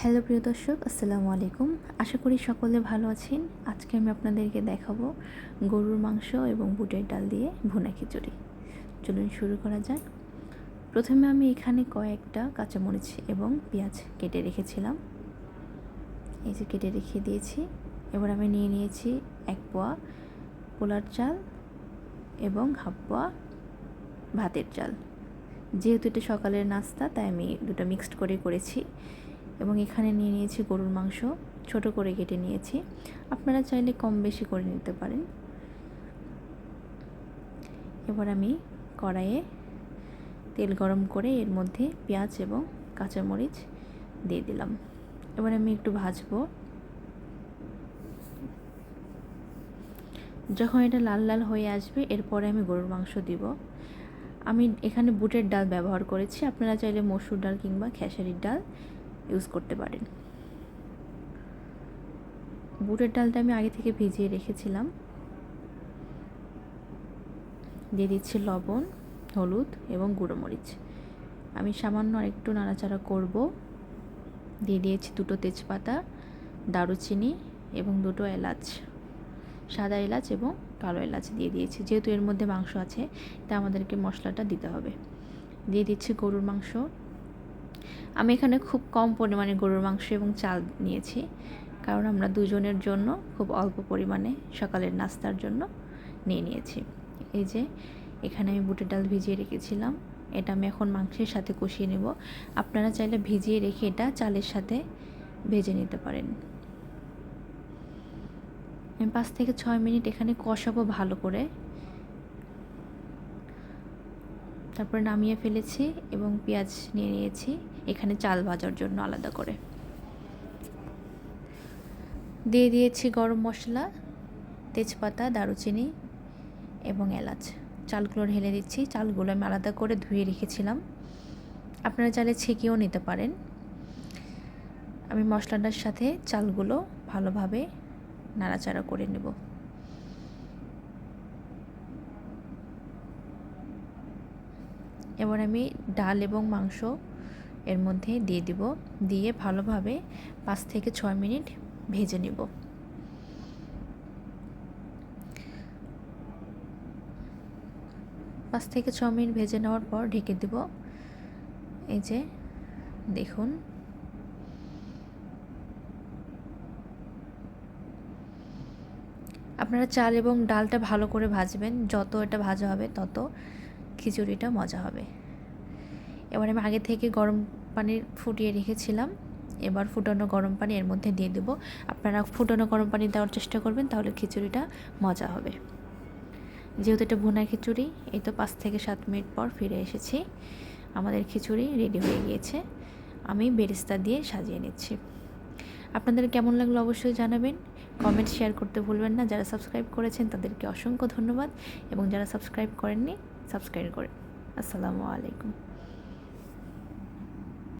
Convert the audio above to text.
Hello প্রিয় দর্শক, আসসালামু আলাইকুম। আশা করি সকলে ভালো আছেন। আজকে আমি আপনাদেরকে দেখাবো গরুর মাংস এবং বুটের ডাল দিয়ে ভুনা খিচুড়ি। চলুন শুরু করা যাক। প্রথমে আমি এখানে কয়েকটা কাঁচামরিচ এবং পেঁয়াজ কেটে রেখেছিলাম। এই যে কেটে রেখে দিয়েছি। এবার আমি নিয়ে নিয়েছি এক পোয়া পোলার চাল এবং হাফ পোয়া ভাতের চাল। যেহেতু এটা সকালের নাস্তা, তাই আমি দুটো মিক্সড করে করেছি। এবং এখানে নিয়ে নিয়েছি গরুর মাংস। ছোট করে কেটে নিয়েছি। আপনারা চাইলে কম বেশি করে নিতে পারেন। এবার আমি কড়াইয়ে তেল গরম করে এর মধ্যে পেঁয়াজ এবং কাঁচামরিচ দিয়ে দিলাম। এবার আমি একটু ভাজবো। যখন এটা লাল লাল হয়ে আসবে, এরপরে আমি গরুর মাংস দিব। আমি এখানে বুটের ডাল ব্যবহার করেছি। আপনারা চাইলে মসুর ডাল কিংবা খেসারির ডাল ইউজ করতে পারেন। বুটের ডালটা আমি আগে থেকে ভিজিয়ে রেখেছিলাম। দিয়ে দিচ্ছি লবণ, হলুদ এবং গুঁড়ো মরিচ। আমি সামান্য একটু নাড়াচাড়া করব। দিয়ে দিয়েছি দুটো তেজপাতা, দারুচিনি এবং দুটো এলাচ। সাদা এলাচ এবং কালো এলাচ দিয়ে দিয়েছি। যেহেতু এর মধ্যে মাংস আছে তা আমাদেরকে মশলাটা দিতে হবে। দিয়ে দিচ্ছি গরুর মাংস। আমি এখানে খুব কম পরিমাণে গরুর মাংস এবং চাল নিয়েছি। কারণ আমরা দুজনের জন্য খুব অল্প পরিমাণে সকালের নাস্তার জন্য নিয়ে নিয়েছি। এই যে, এখানে আমি বুটের ডাল ভিজিয়ে রেখেছিলাম। এটা আমি এখন মাংসের সাথে কষিয়ে নেব। আপনারা চাইলে ভিজিয়ে রেখে এটা চালের সাথে ভেজে নিতে পারেন। আমি পাঁচ থেকে ছয় মিনিট এখানে কষাবো ভালো করে। তারপরে নামিয়ে ফেলেছি এবং পেঁয়াজ নিয়ে নিয়েছি। এখানে চাল ভাজার জন্য আলাদা করে। দিয়ে দিয়েছি গরম মশলা, তেজপাতা, দারুচিনি এবং এলাচ। চালগুলো ঢেলে দিচ্ছি। চালগুলো আমি আলাদা করে ধুয়ে রেখেছিলাম। আপনারা চাইলে ছেঁকেও নিতে পারেন। আমি মশলাটার সাথে চালগুলো ভালোভাবে নাড়াচাড়া করে নেব। এবার আমি ডাল এবং মাংস এর মধ্যে দিয়ে দিব। দিয়ে ভালোভাবে পাঁচ থেকে ছয় মিনিট ভেজে নিব। পাঁচ থেকে ছ মিনিট ভেজে নেওয়ার পর ঢেকে দিব। এই যে, দেখুন। আপনারা চাল এবং ডালটা ভালো করে ভাজবেন। যত এটা ভাজা হবে তত খিচুড়িটা মজা হবে। এবার আমি আগে থেকে গরম পানি ফুটিয়ে রেখেছিলাম। এবার ফুটানো গরম পানি এর মধ্যে দিয়ে দেবো। আপনারা ফুটানো গরম পানি দেওয়ার চেষ্টা করবেন, তাহলে খিচুড়িটা মজা হবে। যেহেতু এটা ভুনা খিচুড়ি, এই তো পাঁচ থেকে সাত মিনিট পর ফিরে এসেছি। আমাদের খিচুড়ি রেডি হয়ে গিয়েছে। আমি বেরেস্তা দিয়ে সাজিয়ে নিচ্ছি। আপনাদের কেমন লাগল অবশ্যই জানাবেন। কমেন্ট শেয়ার করতে ভুলবেন না। যারা সাবস্ক্রাইব করেছেন, তাদেরকে অসংখ্য ধন্যবাদ। এবং যারা সাবস্ক্রাইব করেননি সাবস্ক্রাইব করে। আসসালামু আলাইকুম।